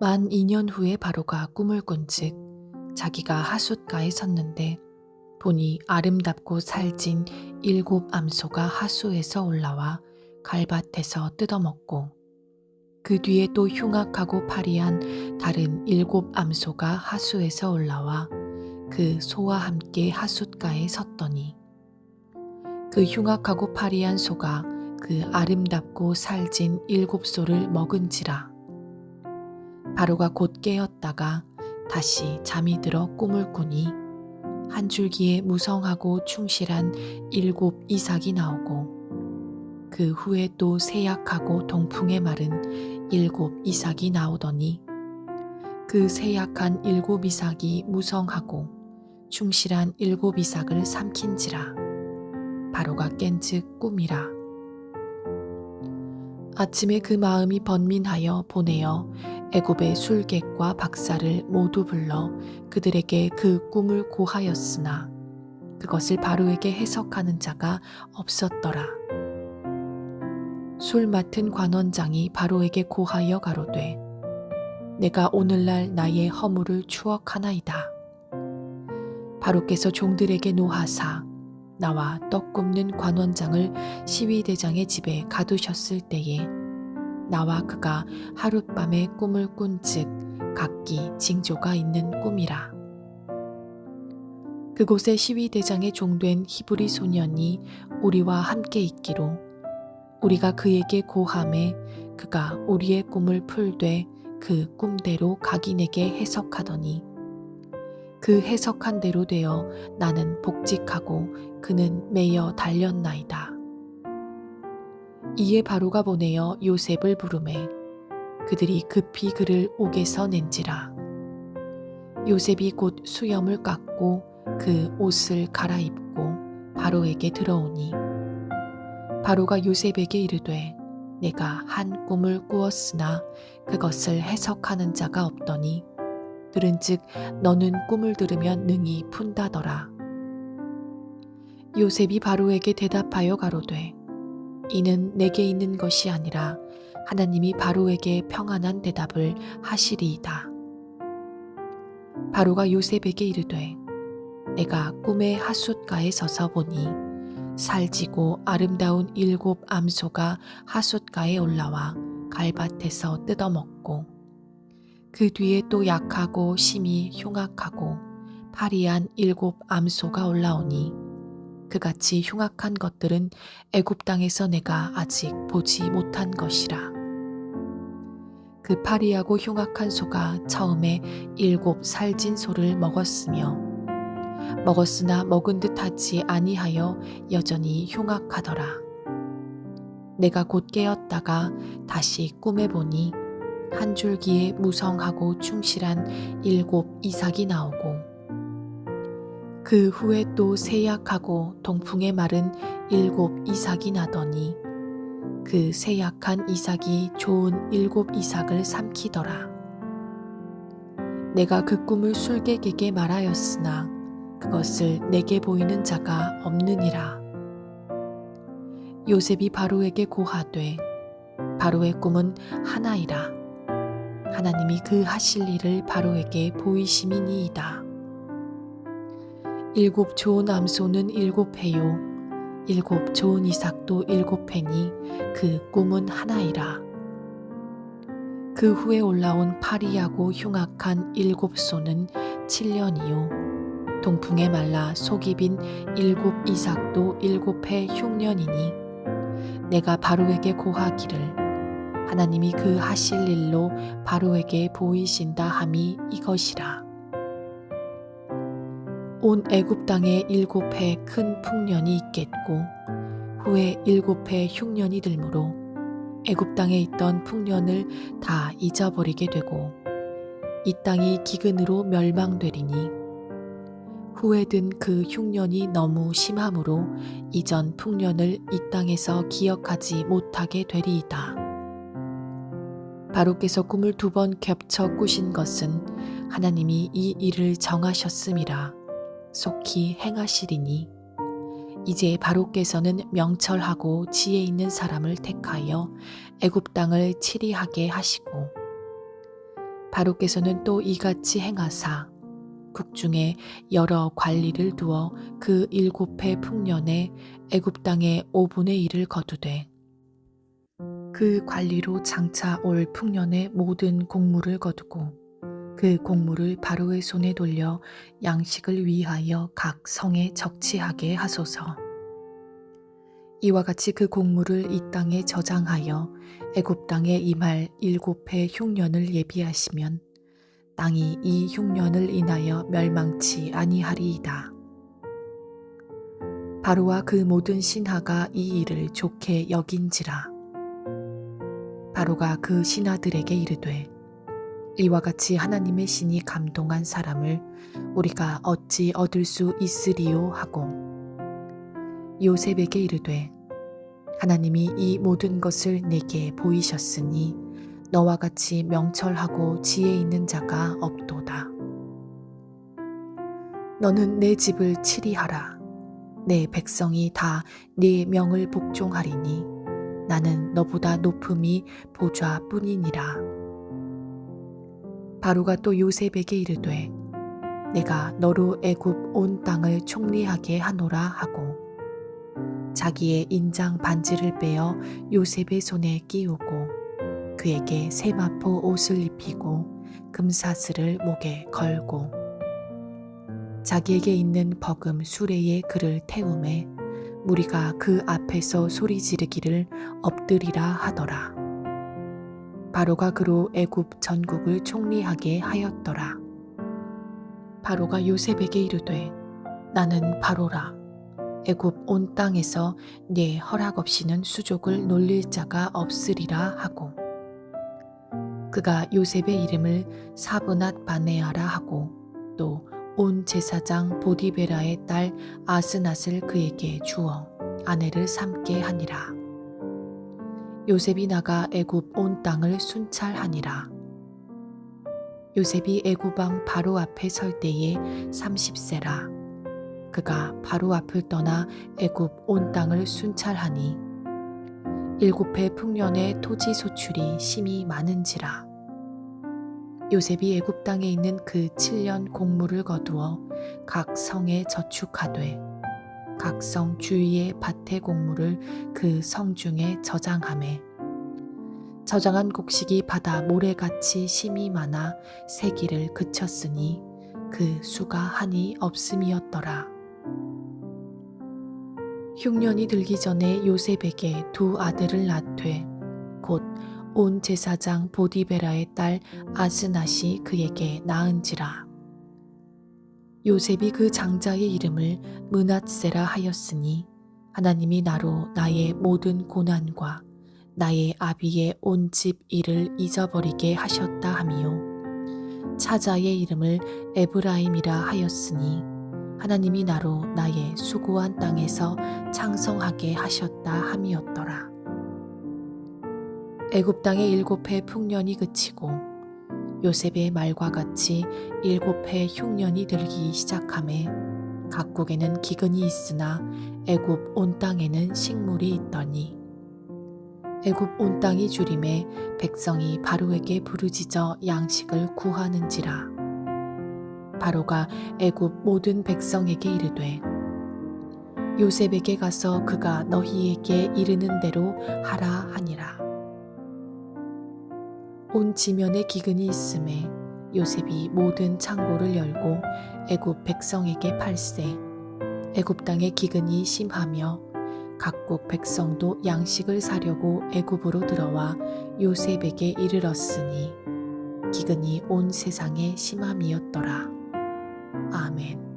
만 2년 후에 바로가 꿈을 꾼즉 자기가 하숫가에 섰는데 보니 아름답고 살진 일곱 암소가 하수에서 올라와 갈밭에서 뜯어먹고 그 뒤에 또 흉악하고 파리한 다른 일곱 암소가 하수에서 올라와 그 소와 함께 하숫가에 섰더니 그 흉악하고 파리한 소가 그 아름답고 살진 일곱 소를 먹은지라 바로가 곧 깨었다가 다시 잠이 들어 꿈을 꾸니 한 줄기에 무성하고 충실한 일곱 이삭이 나오고 그 후에 또 세약하고 동풍에 마른 일곱 이삭이 나오더니 그 세약한 일곱 이삭이 무성하고 충실한 일곱 이삭을 삼킨지라. 바로가 깬즉 꿈이라. 아침에 그 마음이 번민하여 보내어 애굽의 술객과 박사를 모두 불러 그들에게 그 꿈을 고하였으나 그것을 바로에게 해석하는 자가 없었더라. 술 맡은 관원장이 바로에게 고하여 가로되 내가 오늘날 나의 허물을 추억하나이다. 바로께서 종들에게 노하사 나와 떡 굽는 관원장을 시위대장의 집에 가두셨을 때에 나와 그가 하룻밤에 꿈을 꾼즉 각기 징조가 있는 꿈이라. 그곳에 시위대장의 종된 히브리 소년이 우리와 함께 있기로 우리가 그에게 고함에 그가 우리의 꿈을 풀되 그 꿈대로 각인에게 해석하더니 그 해석한 대로 되어 나는 복직하고 그는 매여 달렸나이다. 이에 바로가 보내어 요셉을 부르매 그들이 급히 그를 옥에서 낸지라. 요셉이 곧 수염을 깎고 그 옷을 갈아입고 바로에게 들어오니 바로가 요셉에게 이르되 내가 한 꿈을 꾸었으나 그것을 해석하는 자가 없더니 들은즉 너는 꿈을 들으면 능히 푼다더라. 요셉이 바로에게 대답하여 가로되 이는 내게 있는 것이 아니라 하나님이 바로에게 평안한 대답을 하시리이다. 바로가 요셉에게 이르되 내가 꿈의 하숫가에 서서 보니 살지고 아름다운 일곱 암소가 하숫가에 올라와 갈밭에서 뜯어먹고 그 뒤에 또 약하고 심히 흉악하고 파리한 일곱 암소가 올라오니 그같이 흉악한 것들은 애굽 땅에서 내가 아직 보지 못한 것이라. 그 파리하고 흉악한 소가 처음에 일곱 살진 소를 먹었으며 먹었으나 먹은 듯하지 아니하여 여전히 흉악하더라. 내가 곧 깨었다가 다시 꿈에 보니 한 줄기에 무성하고 충실한 일곱 이삭이 나오고 그 후에 또 세약하고 동풍에 마른 일곱 이삭이 나더니 그 세약한 이삭이 좋은 일곱 이삭을 삼키더라. 내가 그 꿈을 술객에게 말하였으나 그것을 내게 보이는 자가 없느니라. 요셉이 바로에게 고하되 바로의 꿈은 하나이라. 하나님이 그 하실 일을 바로에게 보이심이니이다. 일곱 좋은 암소는 일곱 해요. 일곱 좋은 이삭도 일곱 해니 그 꿈은 하나이라. 그 후에 올라온 파리하고 흉악한 일곱 소는 7년이요. 동풍에 말라 속이 빈 일곱 이삭도 일곱 해 흉년이니 내가 바로에게 고하기를 하나님이 그 하실 일로 바로에게 보이신다 함이 이것이라. 온 애굽 땅에 일곱 해 큰 풍년이 있겠고 후에 일곱 해 흉년이 들므로 애굽 땅에 있던 풍년을 다 잊어버리게 되고 이 땅이 기근으로 멸망되리니 후에 든 그 흉년이 너무 심함으로 이전 풍년을 이 땅에서 기억하지 못하게 되리이다. 바로께서 꿈을 두 번 겹쳐 꾸신 것은 하나님이 이 일을 정하셨음이라. 속히 행하시리니. 이제 바로께서는 명철하고 지혜 있는 사람을 택하여 애굽 땅을 치리하게 하시고 바로께서는 또 이같이 행하사 국중에 여러 관리를 두어 그 일곱 해 풍년에 애굽 땅의 5분의 1을 거두되 그 관리로 장차 올 풍년의 모든 곡물을 거두고 그 곡물을 바로의 손에 돌려 양식을 위하여 각 성에 적치하게 하소서. 이와 같이 그 곡물을 이 땅에 저장하여 애굽 땅에 임할 일곱 해 흉년을 예비하시면 땅이 이 흉년을 인하여 멸망치 아니하리이다. 바로와 그 모든 신하가 이 일을 좋게 여긴지라. 바로가 그 신하들에게 이르되 이와 같이 하나님의 신이 감동한 사람을 우리가 어찌 얻을 수 있으리요 하고 요셉에게 이르되 하나님이 이 모든 것을 내게 보이셨으니 너와 같이 명철하고 지혜 있는 자가 없도다. 너는 내 집을 치리하라. 내 백성이 다 네 명을 복종하리니 나는 너보다 높음이 보좌뿐이니라. 바로가 또 요셉에게 이르되 내가 너로 애굽 온 땅을 총리하게 하노라 하고 자기의 인장 반지를 빼어 요셉의 손에 끼우고 그에게 세마포 옷을 입히고 금사슬을 목에 걸고 자기에게 있는 버금 수레에 그를 태우매 무리가 그 앞에서 소리 지르기를 엎드리라 하더라. 바로가 그로 애굽 전국을 총리하게 하였더라. 바로가 요셉에게 이르되 나는 바로라. 애굽 온 땅에서 네 허락 없이는 수족을 놀릴 자가 없으리라 하고 그가 요셉의 이름을 사브낫 바네아라 하고 또 온 제사장 보디베라의 딸 아스낫을 그에게 주어 아내를 삼게 하니라. 요셉이 나가 애굽 온 땅을 순찰하니라. 요셉이 애굽 왕 바로 앞에 설 때에 30세라. 그가 바로 앞을 떠나 애굽 온 땅을 순찰하니 일곱 해 풍년의 토지 소출이 심히 많은지라. 요셉이 애굽 땅에 있는 그 7년 곡물을 거두어 각 성에 저축하되 각성 주위의 밭의 곡물을 그 성 중에 저장함에 저장한 곡식이 바다 모래같이 심이 많아 세기를 그쳤으니 그 수가 한이 없음이었더라. 흉년이 들기 전에 요셉에게 두 아들을 낳되 곧 온 제사장 보디베라의 딸 아스낫이 그에게 낳은지라. 요셉이 그 장자의 이름을 문앗세라 하였으니 하나님이 나로 나의 모든 고난과 나의 아비의 온 집 일을 잊어버리게 하셨다 하미요. 차자의 이름을 에브라임이라 하였으니 하나님이 나로 나의 수고한 땅에서 창성하게 하셨다 함이었더라. 애굽 땅의 일곱 해 풍년이 그치고 요셉의 말과 같이 일곱 해 흉년이 들기 시작함에 각국에는 기근이 있으나 애굽 온 땅에는 식물이 있더니 애굽 온 땅이 주림에 백성이 바로에게 부르짖어 양식을 구하는지라. 바로가 애굽 모든 백성에게 이르되 요셉에게 가서 그가 너희에게 이르는 대로 하라 하니라 온 지면에 기근이 있음에 요셉이 모든 창고를 열고 애굽 백성에게 팔세 애굽 땅의 기근이 심하며 각국 백성도 양식을 사려고 애굽으로 들어와 요셉에게 이르렀으니 기근이 온 세상에 심함이었더라. 아멘.